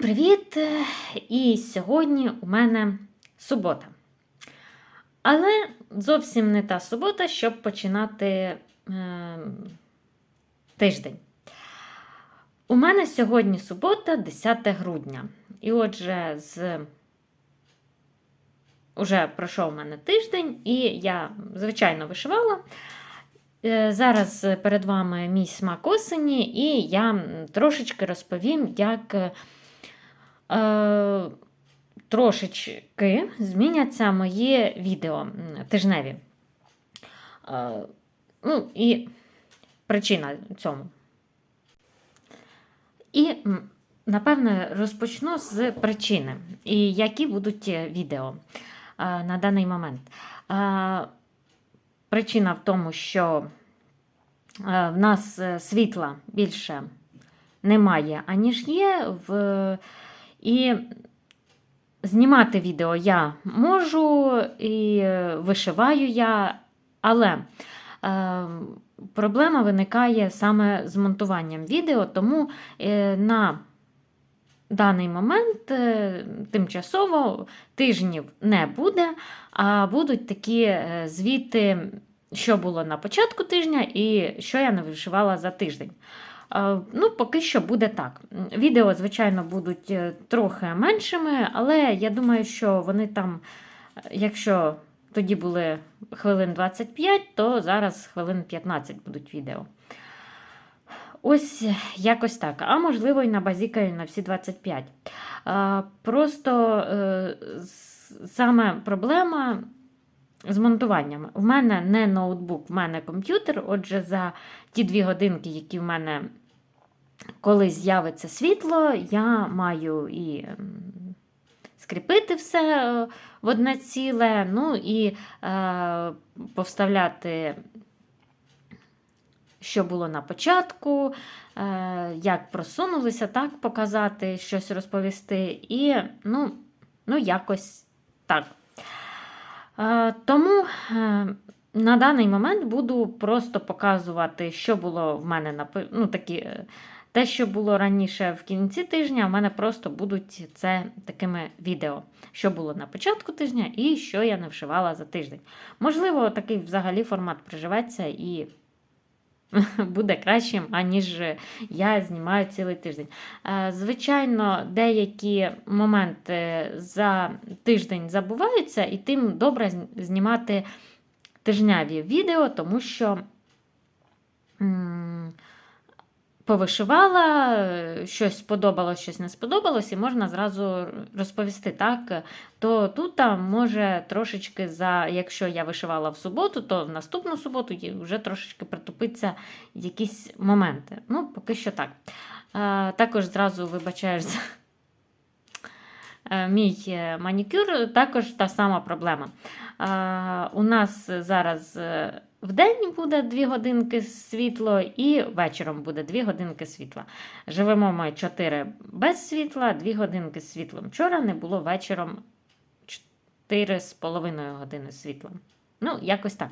привіт! І сьогодні у мене субота. Але зовсім не та субота, щоб починати е, тиждень. У мене сьогодні субота, 10 грудня. І отже, з Уже пройшов у мене тиждень, і я, звичайно, вишивала. Е, Зараз перед вами мій смак осені, і я трошечки розповім, як е, трошечки зміняться мої відео тижневі. Е, ну, і причина цьому. І, напевне, розпочну з причини, і які будуть відео е, на даний момент. Е, Причина в тому, що е, в нас е, світла більше немає, аніж є. В... І знімати відео я можу, і вишиваю я, але е, проблема виникає саме з монтуванням відео, тому е, на даний момент е, тимчасово тижнів не буде, а будуть такі е, звіти, що було на початку тижня і що я не вишивала за тиждень. Е, Ну, поки що буде так. Відео, звичайно, будуть е, трохи меншими, але я думаю, що вони там, е, якщо тоді були хвилин 25, то зараз хвилин 15 будуть відео. Ось якось так. А можливо, і на базікаю на всі 25. Просто саме проблема з монтуванням. В мене не ноутбук, в мене комп'ютер. Отже, за ті дві годинки, які в мене коли з'явиться світло, я маю і ем, скріпити все е, в одне ціле, ну і е, повставляти що було на початку, е, як просунулися, так показати, щось розповісти. І, ну, ну якось так. Е, Тому е, на даний момент буду просто показувати, що було в мене на ну, такі. Те, що було раніше в кінці тижня, в мене просто будуть це такими відео, що було на початку тижня і що я не вшивала за тиждень. Можливо, такий взагалі формат приживеться і буде кращим, аніж я знімаю цілий тиждень. Е, Звичайно, деякі моменти за тиждень забуваються, і тим добре знімати тижняві відео, тому що повишивала, е, щось сподобалось, щось не сподобалось, і можна зразу розповісти так. То тут може трошечки за, якщо я вишивала в суботу, то в наступну суботу є- вже трошечки притупиться якісь моменти. Ну, поки що так. Також зразу вибачаю за е, мій е, манікюр, також та сама проблема. У нас зараз в день буде 2 годинки світло, і вечором буде 2 годинки світла. Живемо ми 4 без світла, 2 годинки з світлом. Вчора не було вечором 4,5 години світла. Ну, якось так.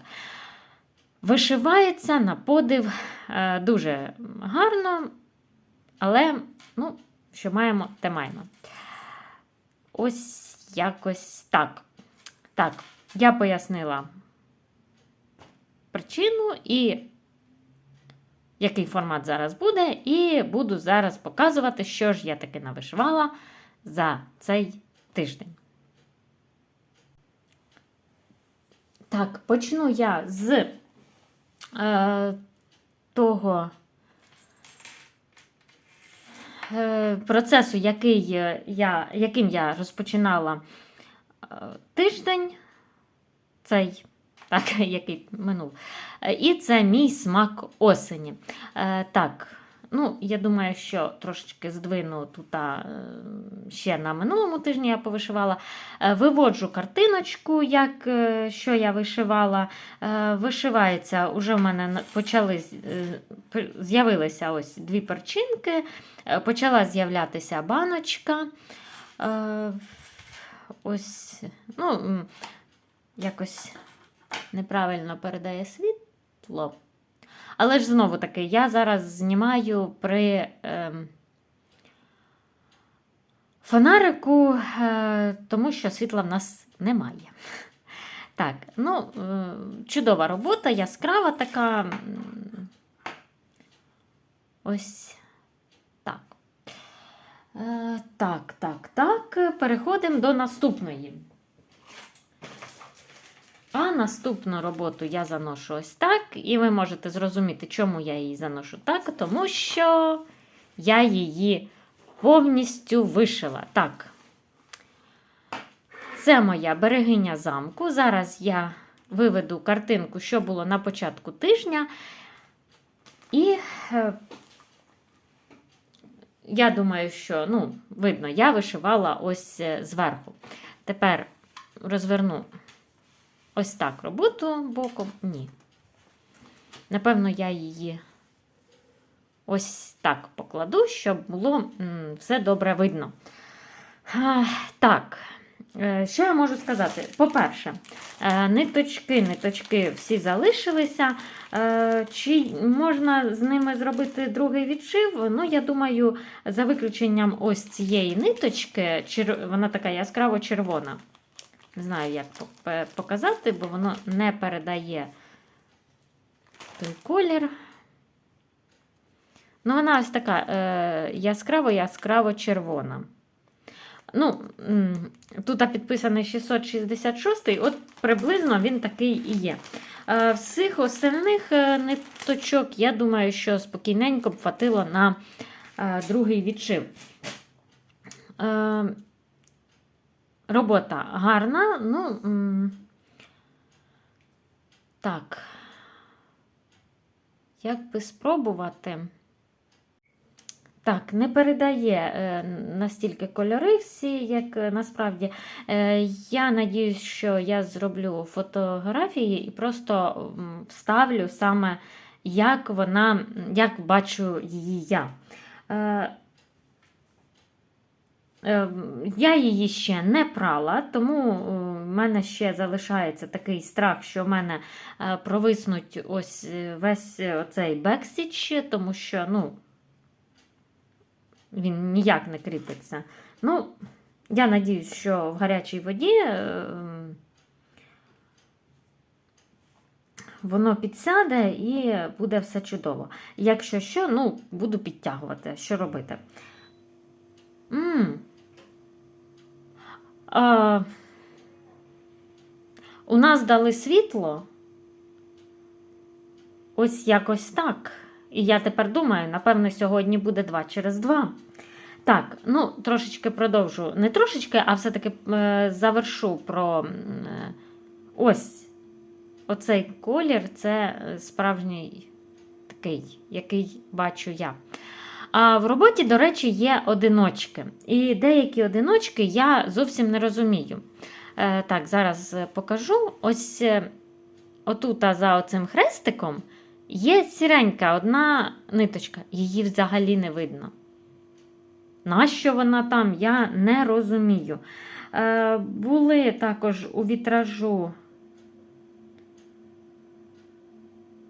Вишивається на подив е, дуже гарно, але, ну, що маємо, те маємо. Ось якось так. Так, я пояснила причину і який формат зараз буде, і буду зараз показувати, що ж я таки навишивала за цей тиждень. Так, почну я з е, того е, процесу, який е, я, яким я розпочинала е, тиждень, цей, так, який минув. І це мій смак осені. Е, так, ну, я думаю, що трошечки здвину тут е, ще на минулому тижні я повишивала. Е, Виводжу картиночку, як, що я вишивала. Вишивається, уже в мене почали з'явилися ось дві перчинки, почала з'являтися баночка. Ось, ну, якось неправильно передає світло. Але ж знову таки, я зараз знімаю при ем, фонарику, е, тому що світла в нас немає. Так, ну, е, чудова робота, яскрава така. Ось так. Е, Так, так, так. Переходимо до наступної. А наступну роботу я заношу ось так, і ви можете зрозуміти, чому я її заношу так, тому що я її повністю вишила. Так. Це моя берегиня замку. Зараз я виведу картинку, що було на початку тижня. І е, я думаю, що, ну, видно, я вишивала ось е, зверху. Тепер розверну ось так роботу боком. Ні. Напевно, я її ось так покладу, щоб було все добре видно. Так, е, що я можу сказати? По-перше, е, ниточки, ниточки всі залишилися. Е, Чи можна з ними зробити другий відшив? Ну, я думаю, за виключенням ось цієї ниточки, вона така яскраво червона. Не знаю, як показати, бо воно не передає той колір. Ну, вона ось така е, яскраво-яскраво червона. Ну, тут підписаний 666, от приблизно він такий і є. Е, всіх остальних е, ниточок, я думаю, що спокійненько б хватило на другий відшив. Робота гарна, ну. так. Як би спробувати? Так, не передає е, настільки кольори всі, як е, насправді. Е, я надіюсь, що я зроблю фотографії і просто вставлю саме, як вона, як бачу її я. Е, е, я її ще не прала, тому е, в мене ще залишається такий страх, що в мене е, провиснуть ось е, весь оцей бекстіч, тому що, ну, він ніяк не кріпиться. Ну, я надіюсь, що в гарячій воді е, воно підсяде і буде все чудово. Якщо що, ну, буду підтягувати, що робити. м А, у нас дали світло. Ось якось так. І я тепер думаю, напевно, сьогодні буде 2 через 2. Так, ну, трошечки продовжу. Не трошечки, а все-таки е, завершу про е, ось оцей колір це е, справжній такий, який бачу я. А в роботі, до речі, є одиночки. І деякі одиночки я зовсім не розумію. Е, так, зараз покажу. Ось е, отута за оцим хрестиком є сіренька одна ниточка, її взагалі не видно. Нащо вона там, я не розумію. Е, були також у вітражу.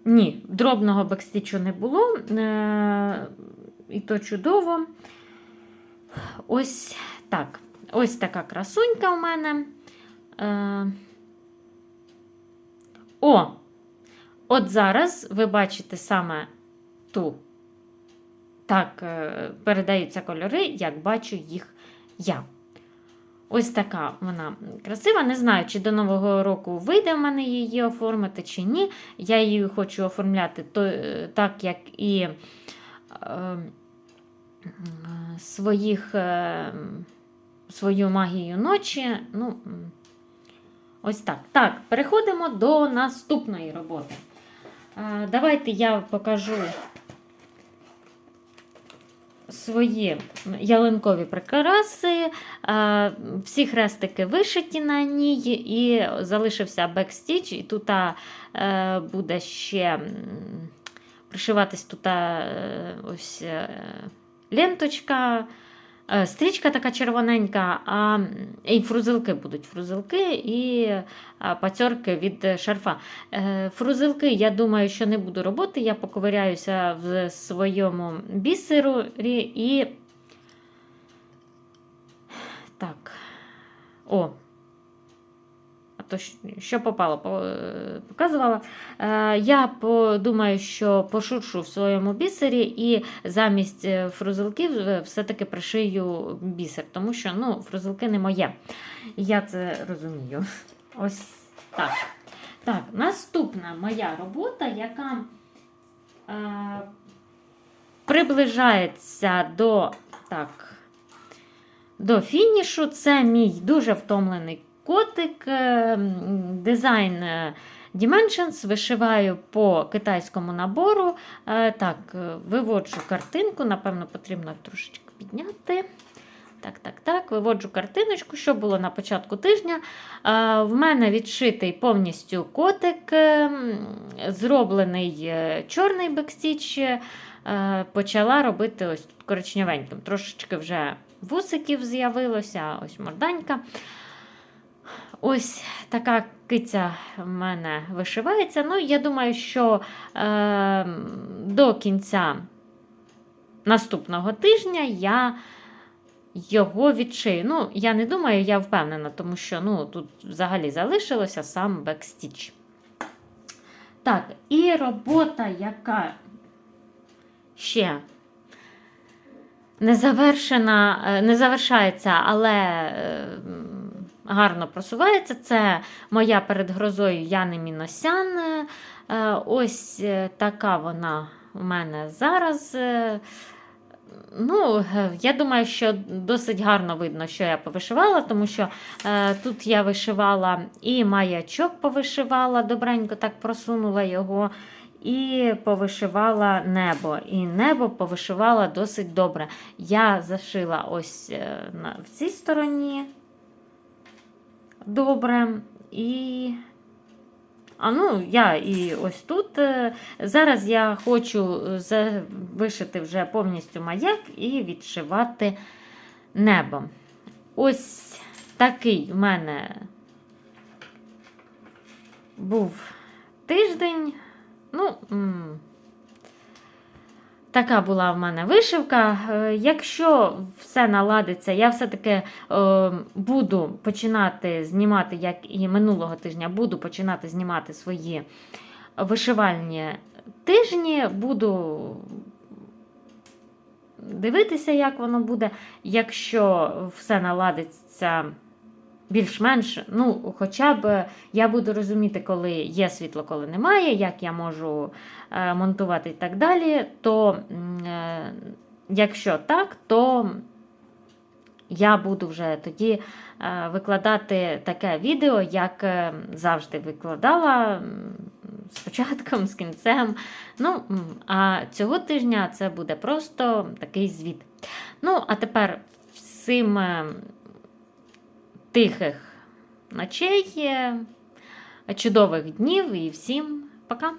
Ні, дробного бекстічу не було. І то чудово. Ось так. Ось така красунька у мене. Е, о! От зараз ви бачите саме ту. Так е, передаються кольори, як бачу їх я. Ось така вона красива. Не знаю, чи до Нового року вийде в мене її оформити, чи ні. Я її хочу оформляти то, е, так, як і е, своїх, е, свою магію ночі. Ну, ось так. Так, переходимо до наступної роботи. Е, Давайте я покажу свої ялинкові прикраси. Е, Всі хрестики вишиті на ній, і залишився бекстіч, і тут буде ще пришиватись тут ось ленточка. Е, Стрічка така червоненька, а і фрузилки будуть фрузилки і пацьорки від шарфа. Е, Фрузилки, я думаю, що не буду робити. Я поковиряюся в своєму бісері і Так. О. А то що попало, показувала. Е, Я подумаю, що пошуршу в своєму бісері і замість е, фрузелків е, все-таки пришию бісер, тому що ну, фрузелки не моє. Я це розумію. Ось так. Так, наступна моя робота, яка е, приближається до, так, до фінішу. Це мій дуже втомлений котик. е, Дизайн е, Dimensions. Вишиваю по китайському набору. Е, Так, виводжу картинку, напевно, потрібно трошечки підняти. Так, так, так, виводжу картиночку, що було на початку тижня. В мене відшитий повністю котик, зроблений чорний бекстіч. Почала робити ось коричневеньким. Трошечки вже вусиків з'явилося, ось морданька. Ось така киця в мене вишивається. Ну, я думаю, що е, до кінця наступного тижня я його відшию. Ну, я не думаю, я впевнена, тому що ну, тут взагалі залишилося сам бекстіч. Так, і робота, яка ще не завершена, е, не завершається, але е, м, гарно просувається. Це моя перед грозою Яни Міносян. Е, Ось е, така вона у мене зараз. Е, Ну, я думаю, що досить гарно видно, що я повишивала, тому що е, тут я вишивала і маячок повишивала, добренько так просунула його, і повишивала небо. І небо повишивала досить добре. Я зашила ось на, в цій стороні добре. І а ну, я і ось тут. е, Зараз я хочу е, вишити вже повністю маяк і відшивати небо. Ось такий в мене був тиждень. Ну, така була в мене вишивка. Е, Якщо все наладиться, я все-таки е, буду починати знімати, як і минулого тижня, буду починати знімати свої вишивальні тижні. Буду дивитися, як воно буде. Якщо все наладиться більш-менш, ну, хоча б я буду розуміти, коли є світло, коли немає, як я можу е, монтувати і так далі, то е, якщо так, то я буду вже тоді е, викладати таке відео, як е, завжди викладала з початком, з кінцем. Ну, а цього тижня це буде просто такий звіт. Ну, а тепер всім е, тихих ночей, е, чудових днів і всім пока!